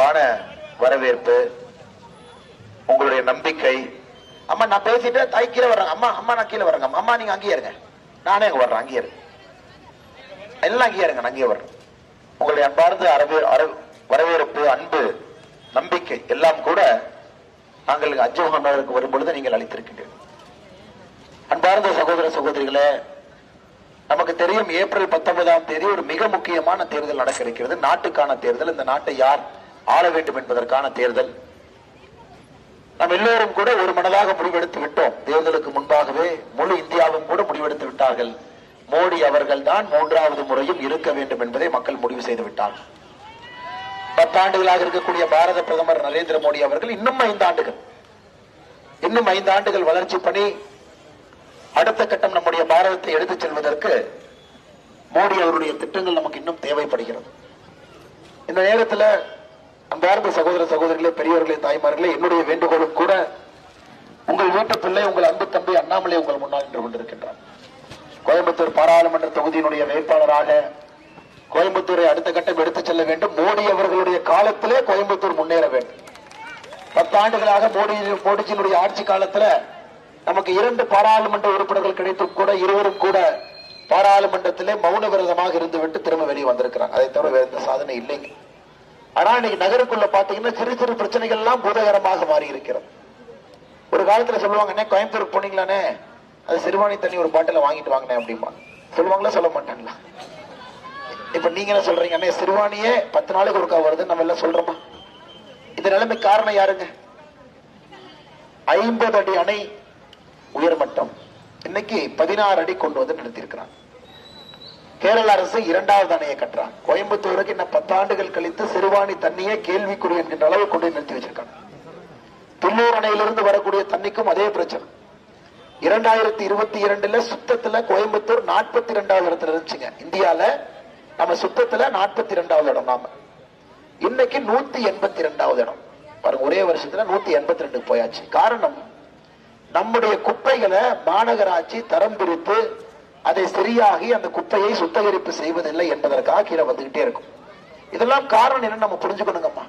அன்பான வரவேற்பு உங்களுடைய நம்பிக்கை. அம்மா நான் பேசிட்டு தாய் கீழே வர்றாங்க. அம்மா அம்மா நான் கீழே வரேங்க அம்மா நீங்க அங்கேயே இருங்க. நானே அங்க வர்றேன் அங்கேயே இருங்க. எல்லாம் அங்கேயே இருங்க நான் அங்கேயே வர்றேன். உங்களுடைய அன்பார்ந்த அரவே வரவேற்பு அன்பு நம்பிக்கை எல்லாம் கூட நாங்கள் அஞ்சு முகமதருக்கு வரும்பொழுது நீங்கள் அளித்திருக்கின்றீர்கள். அன்பார்ந்த சகோதர சகோதரிகளே நமக்கு தெரியும் ஏப்ரல் பத்தொன்பதாம் தேதி ஒரு மிக முக்கியமான தேர்தல் நடக்க இருக்கிறது நாட்டுக்கான தேர்தல். இந்த நாட்டை யார் ஆள வேண்டும் என்பதற்கான தேர்தல். நாம் எல்லோரும் கூட ஒரு மனதாக முடிவெடுத்து விட்டோம். தேர்தலுக்கு முன்பாகவே முழு இந்தியாவும் கூட முடிவெடுத்து விட்டார்கள். மோடி அவர்கள் தான் மூன்றாவது முறையும் இருக்க வேண்டும் என்பதை மக்கள் முடிவு செய்து விட்டார்கள். பத்தாண்டுகளாக இருக்கக்கூடிய பாரத பிரதமர் நரேந்திர மோடி அவர்கள் இன்னும் ஐந்து ஆண்டுகள் இன்னும் ஐந்து ஆண்டுகள் வளர்ச்சி பணி அடுத்த கட்டம் நம்முடைய பாரதத்தை எடுத்துச் செல்வதற்கு மோடி அவருடைய திட்டங்கள் நமக்கு இன்னும் தேவைப்படுகிறது. இந்த நேரத்தில் அன்பார்ந்த சகோதர சகோதரிகளே பெரியவர்களே தாய்மார்களே என்னுடைய வேண்டுகோளும் கூட உங்கள் வீட்டு பிள்ளை உங்கள் அன்பு தம்பி அண்ணாமலை உங்கள் முன்னால் நின்று கொண்டிருக்கின்றார். கோயம்புத்தூர் பாராளுமன்ற தொகுதியினுடைய வேட்பாளராக கோயம்புத்தூரை அடுத்த கட்டம் எடுத்துச் செல்ல வேண்டும். மோடி அவர்களுடைய காலத்திலே கோயம்புத்தூர் முன்னேற வேண்டும். பத்தாண்டுகளாக மோடி மோடிஜியினுடைய ஆட்சி காலத்துல நமக்கு இரண்டு பாராளுமன்ற உறுப்பினர்கள் கிடைத்தும் கூட இருவரும் கூட பாராளுமன்றத்திலே மௌன விரதமாக இருந்துவிட்டு திரும்ப வெளியே வந்திருக்கிறாங்க அதை தவிர வேறு எந்த சாதனை இல்லைங்க. ஆனா இன்னைக்கு நகருக்குள்ள பாத்தீங்கன்னா சிறு சிறு பிரச்சனைகள் எல்லாம் பூதகரமாக மாறி இருக்கிறது ஒரு காலத்துல சொல்லுவாங்கண்ணே கோயம்புத்தூர் போனீங்களானே அது சிறுவாணி தண்ணி ஒரு பாட்டில வாங்கிட்டு வாங்கினேன் அப்படிம்பா. சொல்லுவாங்களா சொல்ல மாட்டாங்களா? இப்ப நீங்க என்ன சொல்றீங்க அண்ணே சிறுவாணியே பத்து நாளைக்கு ஒருக்கா வருது நம்ம எல்லாம் சொல்றோமா? இந்த நிலைமை காரணம் யாருங்க? ஐம்பது அடி அணை உயர்மட்டம். இன்னைக்கு பதினாறு அடி கொண்டு வந்து நிறுத்தியிருக்கிறாங்க. கேரள அரசு இரண்டாவது அணையை கட்டுறாங்க. கோயம்புத்தூருக்கு இன்னும் பத்தாண்டுகள் கழித்து சிறுவாணி தண்ணியை கேள்விக்குறி என்கின்ற அளவு கொண்டு நிறுத்தி வச்சிருக்காங்க. பில்லூர் அணையிலிருந்து வரக்கூடிய தண்ணிக்கும் அதே பிரச்சனை. இரண்டாயிரத்தி இருபத்தி இரண்டுல சுத்தத்துல கோயம்புத்தூர் நாற்பத்தி இரண்டாவது இடத்துல இருந்துச்சுங்க. இந்தியால நம்ம சுத்தத்துல நாற்பத்தி இரண்டாவது இடம் நாம. இன்னைக்கு நூத்தி எண்பத்தி ரெண்டாவது இடம். பாருங்க ஒரே வருஷத்துல நூத்தி எண்பத்தி ரெண்டு போயாச்சு. காரணம் நம்முடைய குப்பைகளை மாநகராட்சி தரம் பிரித்து அதை சரியாகி அந்த குப்பையை சுத்திகரிப்பு செய்வதில்லை என்பதற்காக கீழே வந்துகிட்டே இருக்கும். இதெல்லாம் காரணம் என்ன நம்ம புரிஞ்சுக்கணுங்கம்மா.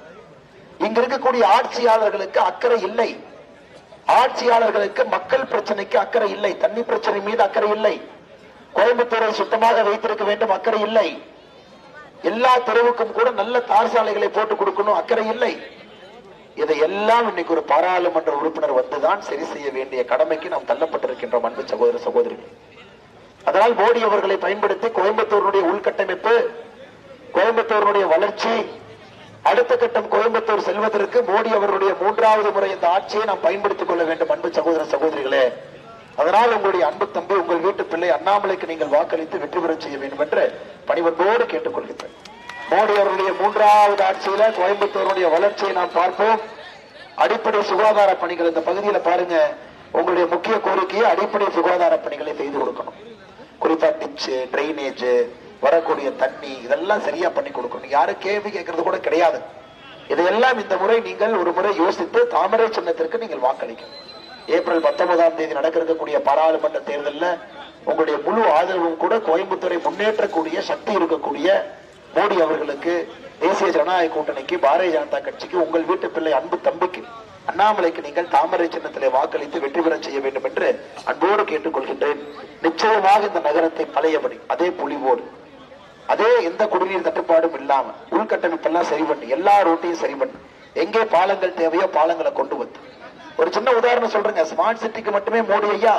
இங்க இருக்கக்கூடிய ஆட்சியாளர்களுக்கு அக்கறை இல்லை. ஆட்சியாளர்களுக்கு மக்கள் பிரச்சனைக்கு அக்கறை இல்லை. தண்ணி பிரச்சனை மீது அக்கறை இல்லை. கோயம்புத்தூரை சுத்தமாக வைத்திருக்க வேண்டும் அக்கறை இல்லை. எல்லா தெருவுக்கும் கூட நல்ல தார் சாலைகளை போட்டு கொடுக்கணும் அக்கறை இல்லை. இதையெல்லாம் இன்னைக்கு ஒரு பாராளுமன்ற உறுப்பினர் வந்துதான் சரி செய்ய வேண்டிய கடமைக்கு நாம் தள்ளப்பட்டிருக்கின்றோம் அன்பு சகோதர சகோதரிகள். அதனால் மோடி அவர்களை பயன்படுத்தி கோயம்புத்தூருடைய உள்கட்டமைப்பு கோயம்புத்தூருடைய வளர்ச்சி அடுத்த கட்டம் கோயம்புத்தூர் செல்வதற்கு மோடி அவர்களுடைய மூன்றாவது முறை இந்த ஆட்சியை நாம் பயன்படுத்திக் கொள்ள வேண்டும் அன்பு சகோதர சகோதரிகளே. அதனால் உங்களுடைய அன்பு தம்பி உங்கள் வீட்டு பிள்ளை அண்ணாமலைக்கு நீங்கள் வாக்களித்து வெற்றி பெற செய்ய வேண்டும் என்று பணிவன்போடு கேட்டுக்கொள்கிறேன் மோடி அவருடைய மூன்றாவது ஆட்சியில கோயம்புத்தூருடைய வளர்ச்சியை நாம் பார்ப்போம். அடிப்படை சுகாதார பணிகள் இந்த பகுதியில பாருங்க. உங்களுடைய முக்கிய கோரிக்கையை அடிப்படை சுகாதார பணிகளை செய்து கொடுக்கணும். குறிப்பா டிச்சு ட்ரைனேஜ் வரக்கூடிய தண்ணி இதெல்லாம் சரியா பண்ணி கொடுக்கணும். யாரும் கேள்வி கேட்கறது கூட கிடையாது. இதையெல்லாம் இந்த முறை நீங்கள் ஒரு முறை யோசித்து தாமரை சின்னத்திற்கு நீங்கள் வாக்களிக்கணும். ஏப்ரல் பத்தொன்பதாம் தேதி நடக்க இருக்கக்கூடிய பாராளுமன்ற தேர்தலில் உங்களுடைய முழு ஆதரவும் கூட கோயம்புத்தூரை முன்னேற்றக்கூடிய சக்தி இருக்கக்கூடிய மோடி அவர்களுக்கு தேசிய ஜனநாயக கூட்டணிக்கு பாரதிய ஜனதா கட்சிக்கு உங்கள் வீட்டு பிள்ளை அன்பு தம்பிக்கு அண்ணாமலைக்கு நீங்கள் தாமரை சின்னத்திலே வாக்களித்து வெற்றி பெற செய்ய வேண்டும் என்று அன்போடு கேட்டுக்கொள்கின்றேன். நிச்சயமாக இந்த நகரத்தை பழையபடி அதே புலிவோடு அதே எந்த குடிநீர் தட்டுப்பாடும் இல்லாம உள்கட்டமைப்பெல்லாம் சரி பண்ணி எல்லா ரோட்டையும் சரி பண்ணி எங்கே பாலங்கள் தேவையோ பாலங்களை கொண்டு வந்து. ஒரு சின்ன உதாரணம் சொல்றேங்க. ஸ்மார்ட் சிட்டிக்கு மட்டுமே மோடி ஐயா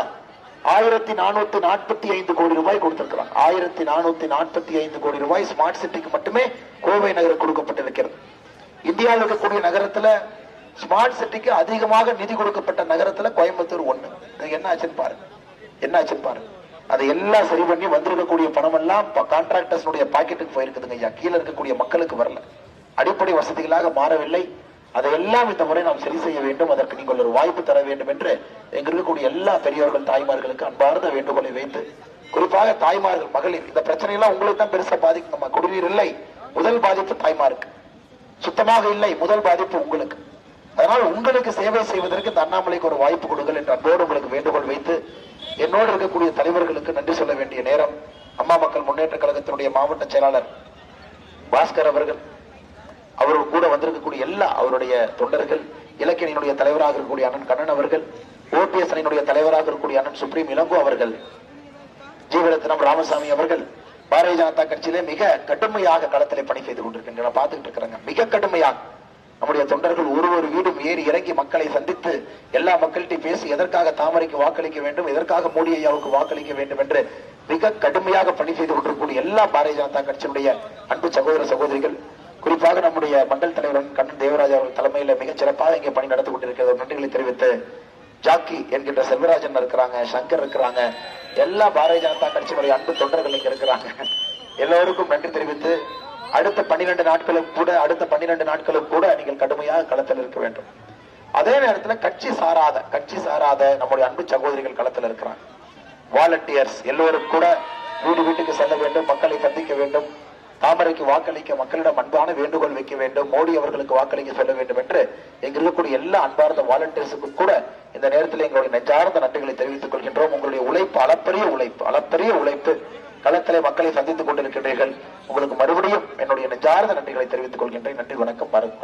ஆயிரத்தி நானூத்தி நாற்பத்தி ஐந்து கோடி ரூபாய் கொடுத்திருக்கிறார். ஆயிரத்தி நானூத்தி நாற்பத்தி ஐந்து கோடி ரூபாய் ஸ்மார்ட் சிட்டிக்கு மட்டுமே கோவை நகரம் கொடுக்கப்பட்டிருக்கிறது. இந்தியாவில் இருக்கக்கூடிய நகரத்துல ஸ்மார்ட் சிட்டிக்கு அதிகமாக நிதி கொடுக்கப்பட்ட நகரத்துல கோயம்புத்தூர் ஒண்ணு. என்ன ஆச்சுன்னு பாருங்க என்ன ஆச்சுன்னு பாருங்க அதை எல்லாம் சரி பண்ணி வந்திருக்கக்கூடிய பணம் எல்லாம் கான்ட்ராக்டர்ஸ் பாக்கெட்டுக்கு போயிருக்குதுங்க ஐயா. கீழே இருக்கக்கூடிய மக்களுக்கு வரல. அடிப்படை வசதிகளாக மாறவில்லை. அதையெல்லாம் இந்த முறை நாம் சரி செய்ய வேண்டும். அதற்கு நீங்கள் ஒரு வாய்ப்பு தர வேண்டும் என்று எங்க இருக்கக்கூடிய எல்லா பெரியவர்கள் தாய்மார்களுக்கு அன்பார்ந்த வேண்டுகோளை வைத்து குறிப்பாக தாய்மார்கள் மகளிர் இந்த பிரச்சனை எல்லாம் உங்களுக்கு தான் பெருசா பாதிக்கும் நம்ம குடிநீர் இல்லை முதல் பாதிப்பு தாய்மாருக்கு. சுத்தமாக இல்லை முதல் பாதிப்பு உங்களுக்கு. அதனால் உங்களுக்கு சேவை செய்வதற்கு இந்த அண்ணாமலைக்கு ஒரு வாய்ப்பு கொடுங்கள் என்று அன்போடு உங்களுக்கு வேண்டுகோள் வைத்து என்னோடு இருக்கக்கூடிய தலைவர்களுக்கு நன்றி சொல்ல வேண்டிய நேரம் அம்மா மக்கள் முன்னேற்ற கழகத்தினுடைய மாவட்ட செயலாளர் பாஸ்கர் அவர்கள் அவர்கள் கூட வந்திருக்கக்கூடிய எல்லா அவருடைய தொண்டர்கள் இலக்கியனுடைய தலைவராக இருக்கக்கூடிய அண்ணன் கண்ணன் அவர்கள் ஓபிஎஸ் அணியினுடைய தலைவராக இருக்கக்கூடிய அண்ணன் சுப்ரீம் இளங்கோ அவர்கள் ஜீவரத்னம் ராமசாமி அவர்கள் பாரதிய ஜனதா கட்சியிலே மிக கடுமையாக களத்திலே பணி செய்து கொண்டிருக்கின்றன. பார்த்துக்கிட்டு இருக்கிறாங்க. மிக கடுமையாக. நம்முடைய தொண்டர்கள் ஒரு ஒரு வீடும் ஏறி இறங்கி மக்களை சந்தித்து எல்லா மக்கள்கிட்டையும் பேசி எதற்காக தாமரைக்கு வாக்களிக்க வேண்டும் எதற்காக மோடி ஐயாவுக்கு வாக்களிக்க வேண்டும் என்று மிக கடுமையாக பணி செய்து கொண்டிருக்கக்கூடிய எல்லா பாரதிய ஜனதா கட்சியினுடைய அன்பு சகோதர சகோதரிகள் குறிப்பாக நம்முடைய மண்டல் தலைவர் கண்ணன் தேவராஜ் அவர்கள் தலைமையில மிகச் சிறப்பாக இங்கே பணி நடந்து கொண்டிருக்கிறது. நன்றிகளை தெரிவித்து ஜாக்கி என்கின்ற செல்வராஜன் இருக்கிறாங்க சங்கர் இருக்கிறாங்க எல்லா பாரதிய ஜனதா கட்சியினுடைய அன்பு தொண்டர்கள் இங்க இருக்கிறாங்க. எல்லோருக்கும் நன்றி தெரிவித்து அடுத்த பன்னிரண்டு நாட்களும் கூட அடுத்த பன்னிரண்டு நாட்களும் கூட நீங்கள் கடுமையாக களத்தில் இருக்க வேண்டும். அதே நேரத்துல கட்சி சாராத கட்சி சாராத நம்முடைய அன்பு சகோதரிகள் களத்தில் இருக்கிறாங்க. வாலண்டியர்ஸ் எல்லோரும் கூட வீடு வீட்டுக்கு செல்ல வேண்டும். தாமரைக்கு வாக்களிக்க மக்களிடம் அன்பான வேண்டுகோள் வைக்க வேண்டும். மோடி அவர்களுக்கு வாக்களிக்க சொல்ல வேண்டும் என்று இங்க இருக்கக்கூடிய எல்லா அன்பார்ந்த வாலண்டியர்ஸுக்கும் கூட இந்த நேரத்தில் எங்களுடைய நெஞ்சார்ந்த நன்றிகளை தெரிவித்துக் கொள்கின்றோம். உங்களுடைய உழைப்பு அளப்பரிய உழைப்பு அளப்பரிய உழைப்பு களத்திலே மக்களை சந்தித்துக் கொண்டிருக்கின்றீர்கள். உங்களுக்கு மறுபடியும் என்னுடைய நெஞ்சார்ந்த நன்றிகளை தெரிவித்துக் கொள்கின்றேன். நன்றி வணக்கம். பாரத்